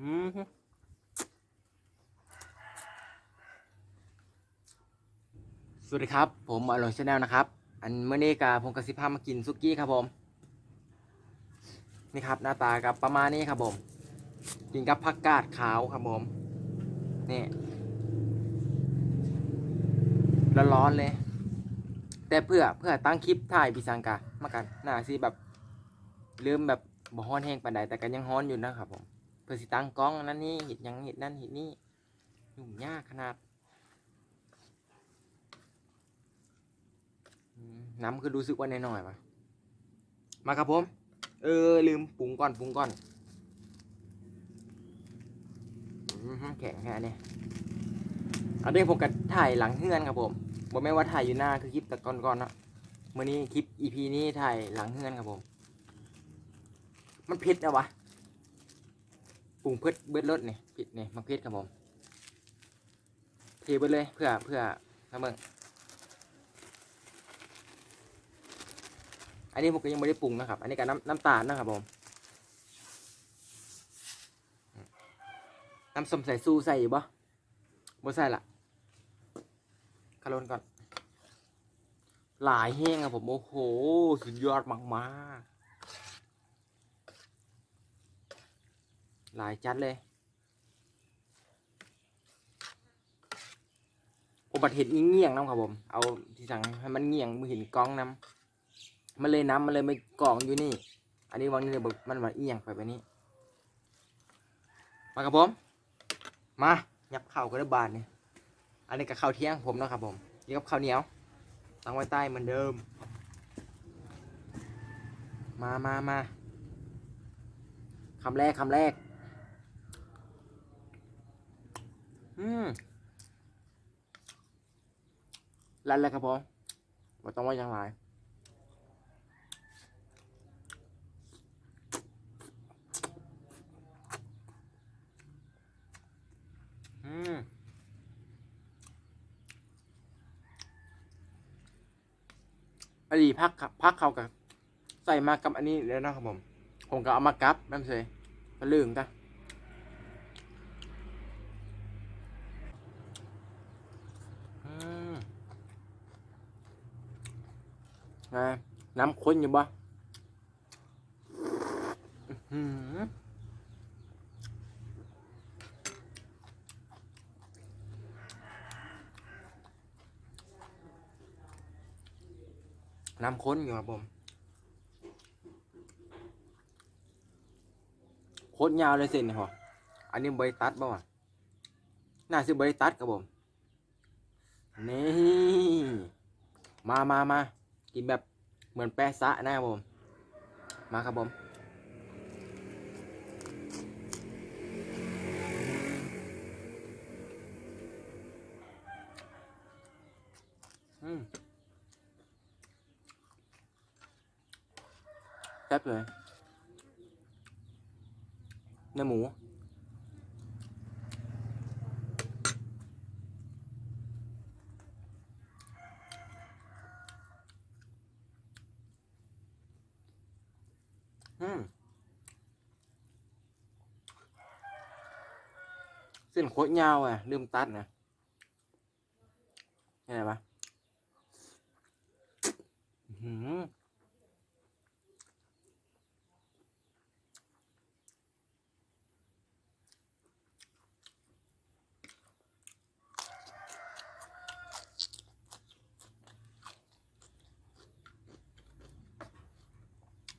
อืมสวัสดีครับ ผมอร่อยชาแนลนะครับ อันเมื่อนี้กาผมกสิพามากินซุกี้ครับผม นี่ครับหน้าตากับประมาณนี้ครับผม กินกับผักกาดขาวครับผม นี่ร้อนๆเลย แต่เพื่อเพื่อตั้งคลิปถ่ายพิสังกามากันหน้าสิแบบลืมแบบบ่ฮ้อนแห้งปานใดแต่ก็ยังฮ้อนอยู่นะครับผม เพื่อสิตั้งกล้องนั่นนี่เห็ดหยังเห็ดนั่นเห็ดนี่ยุ่งยากขนาดน้ำคือรู้สึกว่าน้อยๆปะมาครับผม เออ ลืมปรุงก่อนปรุงก่อนแข็งแค่นี้เอันนี้ผมก็ถ่ายหลังเฮือนครับผมบอกไม่ว่าถ่ายอยู่หน้าคือคลิปแต่ก่อนๆเนาะมื่อนี้คลิป EP นี้ถ่ายหลังเฮือนครับผม มันเผ็ดนะวะ รุงเพื่อเบิดรสนี่ผิดนี่มักเพชรครับผมเทไปเลยเพื่อเพื่อทำเบิ่งอันนี้ผมก็ยังไม่ได้ปรุงนะครับ อันนี้กับน้ำน้ำตาลนะครับผมน้ำส้มสายซูใส่อยู่บ่บ่ใส่ละคารนก่อน หลายแห้งครับผม โอ้โห สุดยอดมากๆ หลายจัดเลยผมบัดเห็นเงี่ยงน้ำครับผม เอาที่สั่งให้มันเงี่ยงมือเห็นกล้องน้ำมันเลยน้ำมันเลยไม่กล่องอยู่นี่ อันนี้วางนี่เลยบอกมันว่าเอียงไปแบบนี้ มาครับผม มายับเข่าวกันได้บาทนี่อันนี้กับข้าวเที่ยงผมนะครับผมนี่กับข้าวเหนียวตั้งไว้ใต้เหมือนเดิม มามามาคำแรกคำแรก อืมลั่นเลยครับผมว่าต้องว่าย่างไรอืมอดีพักพักเขากับใส่มากับอันนี้แล้วนะครับผม ผมก็เอามากับนั่เลยมาลืมจ้ะ ไงน้ำข้นอยู่บ่อื้อหือน้ำข้นอยู่ครับผมโคตรยาวเลยเส้นนี่หรออันนี้ใบตัดบ่วะน่าซื้อใบตัดครับผม นี่ มามามา กินแบบเหมือนแปะซะนะครับผม มาครับผมอืมแซ่บเลยเนื้อหมู โคตรยาวอะลืมตัดนะเห็นไหมปะหือ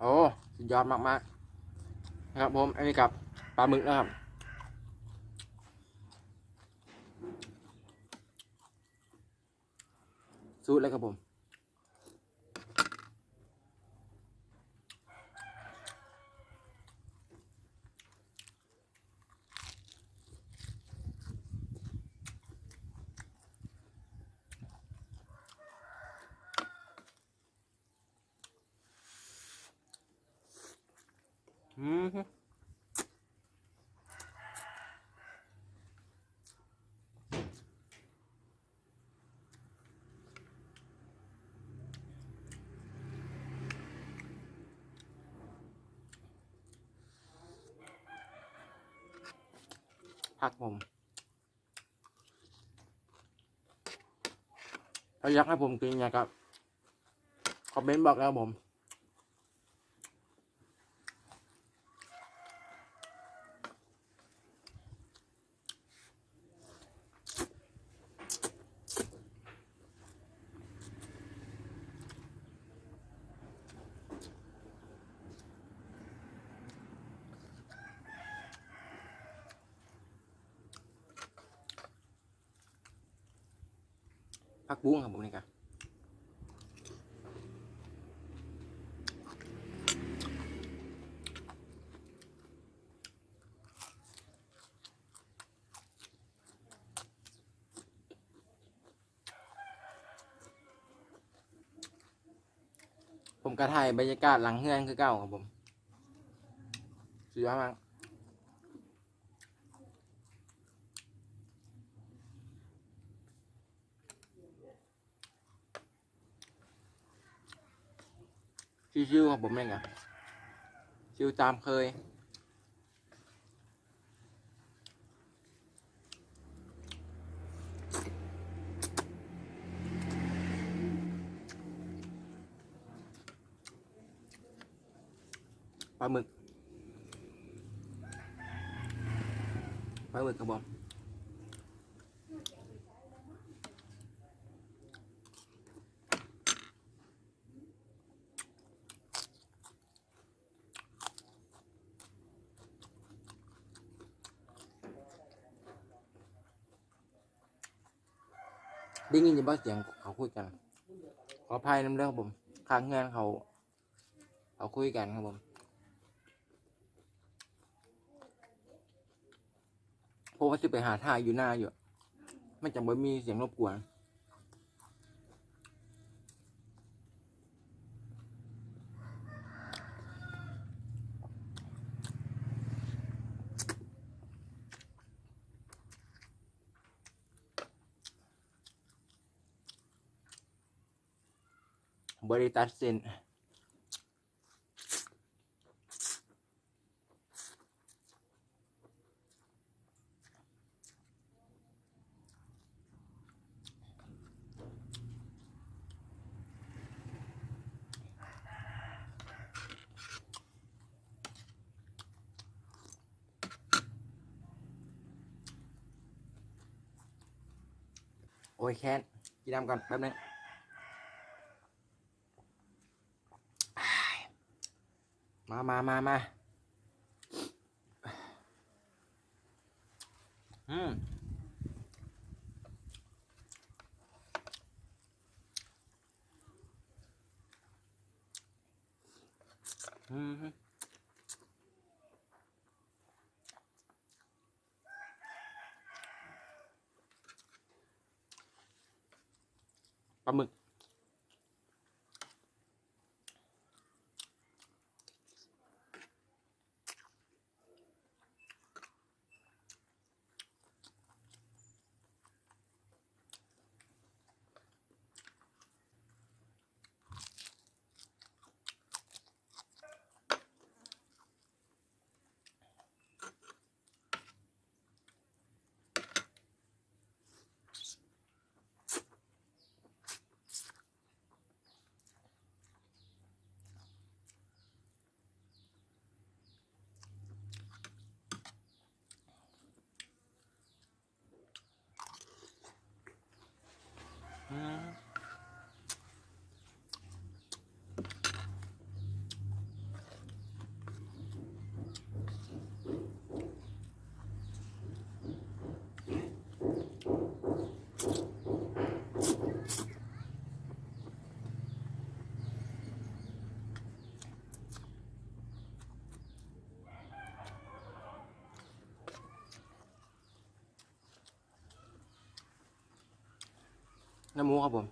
โอ้สุดยอดมากๆนะครับผม อันนี้กับปลาหมึกนะครับ สู้เลยครับผม อืมฮึ พักผมถ้าอยากให้ผมกินเนี่ยครับคอมเมนต์บอกแล้วผม ผักบุ้งครับผมนี่ครับผมกระถ่ายบรรยากาศหลังเฮือนคือเก่าครับผมสุดยอดมาก ชิวๆครับผมเองครับชิวตามเคย ปลาหมึก ปลาหมึกครับผม ได้ยินอยู่บ้าเสียงเขาคุยกัน ขออภัยน้ำเรื่องครับผมค้างเงินเขาเขาคุยกันครับผมเพราะว่าจะไปหาท่าอยู่หน้าอยู่ไม่จำเป็นมีเสียงรบกวน บ ริตัดเส้นโอ้ยแค้นกินน้ำก่อนแป๊บนึง มามามามาอืมอืมปลาหมึก อืม น้ำหมูครับผม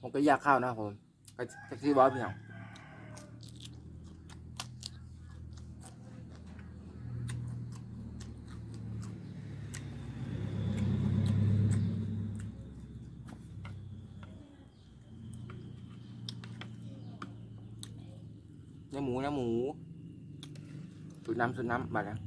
ผมก็อยากข้าวนะครับผมก็แท็กซี่บอสพี่น้อง เนื้อหมูเนื้อหมู สุดน้ำสุดน้ำมาแล้ว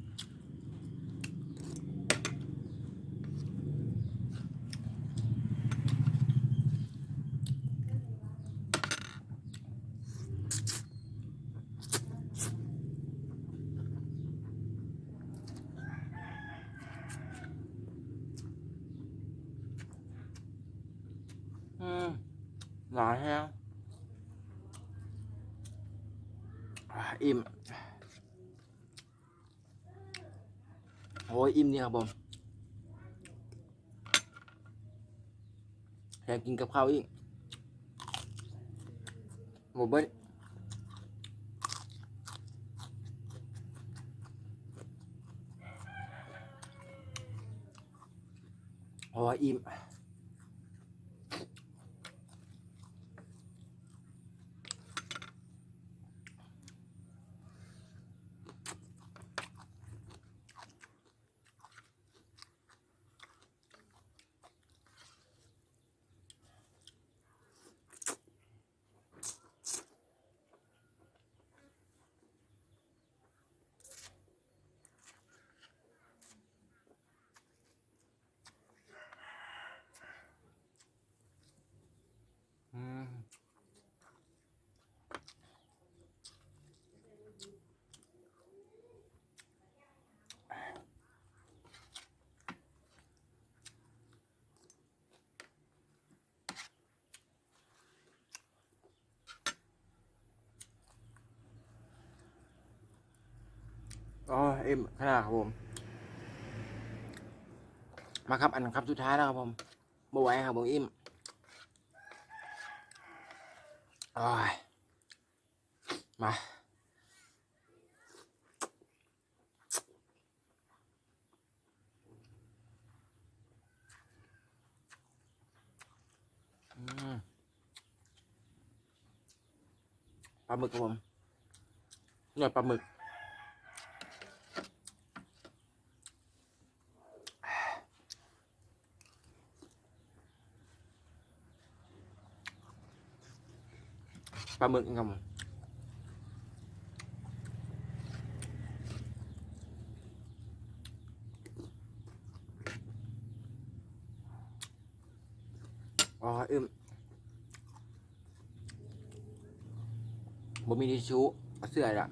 อืมหลายแฮงอ่าอิ่ม โอ้ยอิ่มนี่ครับผมอยากกินกับข้าวอีกหมูเบิ้ลโอ้ยอิ่ม อ๋ออิ่มขนาดครับผม มาครับอันครับสุดท้ายแล้วครับผมบไหวครับผมอิ่มโอ้ยมาปลาหมึกครับผมเนื้อปลาหมึก ป ลาหมึกครับอ๋ออึมบ่มีทิชชู่เอเสื้อละ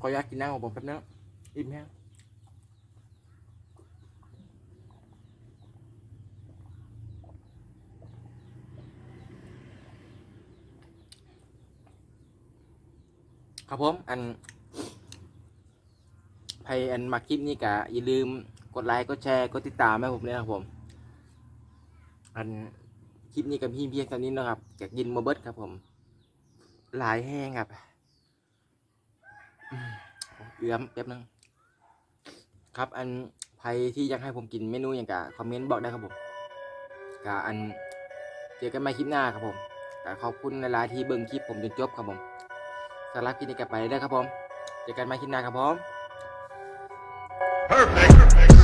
ขออยากกินน้ำของผมแป๊บนึงอิ่มแห้ง ครับผมอันใครอันมาคลิปนี้ก็อย่าลืมกดไลค์กดแชร์กดติดตามให้ผมด้วยนะครับผม อันคลิปนี้กับพี่เพียงเท่านี้นะครับจากยินโมเบิร์ตครับผม หลายแห้งครับเอื้อมแป๊บนึงครับอันใครที่อยากให้ผมกินเมนูอย่างกะคอมเมนต์บอกได้ครับผมกะอันเจอกันใหม่คลิปหน้าครับผมขอบคุณในลายๆที่เบิ่งคลิปผมจนจบครับผม สำหรับคลิปนี้กลับไปได้อครับผม เจอกันใหม่คลิปหน้าครับผม perfect, Perfect.